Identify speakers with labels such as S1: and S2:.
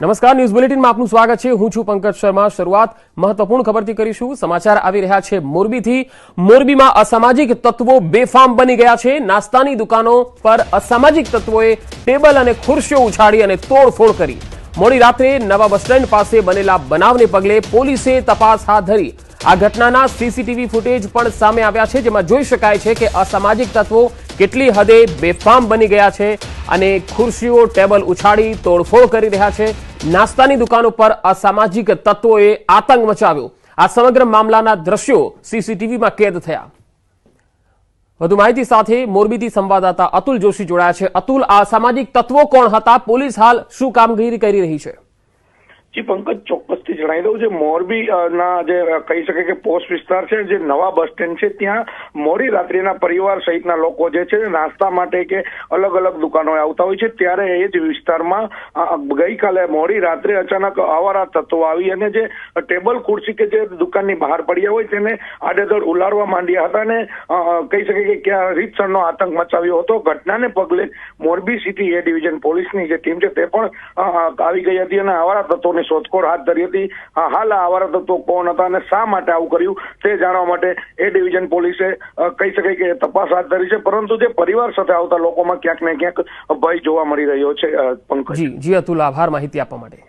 S1: નમસ્કાર, ન્યૂઝ બુલેટિનમાં આપનું સ્વાગત છે. હું છું પંકજ શર્મા. શરૂઆત મહત્વપૂર્ણ ખબરથી કરીશું. સમાચાર આવી રહ્યા છે મોરબીથી. મોરબીમાં અસામાજિક તત્વો બેફામ બની ગયા છે. નાસ્તાની દુકાનો પર અસામાજિક તત્વોએ ટેબલ અને ખુરશીઓ ઉછાળી અને તોડફોડ કરી. મોડી રાત્રે નવા બસ સ્ટેન્ડ પાસે બનેલા બનાવને પગલે પોલીસે તપાસ હાથ ધરી. આ ઘટનાના સીસીટીવી ફૂટેજ પણ સામે આવ્યા છે, જેમાં જોઈ શકાય છે કે અસામાજિક તત્વો કેટલી હદે બેફામ બની ગયા છે અને ખુરશીઓ ટેબલ ઉછાળી તોડફોડ કરી રહ્યા છે. નાસ્તાની દુકાન ઉપર અસામાજિક તત્વોએ આતંક મચાવ્યો. આ સમગ્ર મામલાના દ્રશ્યો સીસીટીવીમાં કેદ થયા. વધુ માહિતી સાથે મોરબીથી સંવાદદાતા અતુલ જોશી જોડાયા છે. અતુલ, આ સામાજિક તત્વો કોણ હતા? પોલીસ હાલ શું કામગીરી કરી રહી છે?
S2: જી, પંકજ ચોક્કસથી જણાવી દઉં. જે મોરબી ના જે કહી શકે કે પોસ્ટ વિસ્તાર છે, જે નવા બસ સ્ટેન્ડ છે, ત્યાં મોડી રાત્રિના પરિવાર સહિતના લોકો જે છે, નાસ્તા માટે કે અલગ અલગ દુકાનો આવતા હોય છે. ત્યારે એ જ વિસ્તારમાં ગઈકાલે મોડી રાત્રે અચાનક અવારા તત્વો આવી અને જે ટેબલ ખુરશી કે જે દુકાનની બહાર પડ્યા હોય તેને આડેધડ ઉલારવા માંડ્યા હતા અને કહી શકે કે ક્યાં રીતસરનો આતંક મચાવ્યો હતો. ઘટનાને પગલે મોરબી સિટી એ ડિવિઝન પોલીસની જે ટીમ છે તે પણ આવી ગઈ હતી અને આવારા તત્વોની શોધખોળ હાથ ધરી હતી. હાલ આવારા તત્વો કોણ હતા અને શા માટે આવું કર્યું તે જાણવા માટે એ ડિવિઝન પોલીસે કહી શકાય કે તપાસ હાથ ધરી છે. પરંતુ જે પરિવાર સાથે આવતા લોકોમાં ક્યાંક ને ક્યાંક ભય જોવા મળી રહ્યો છે. પંકજ.
S1: જી, અતુલ, આભાર માહિતી આપવા માટે.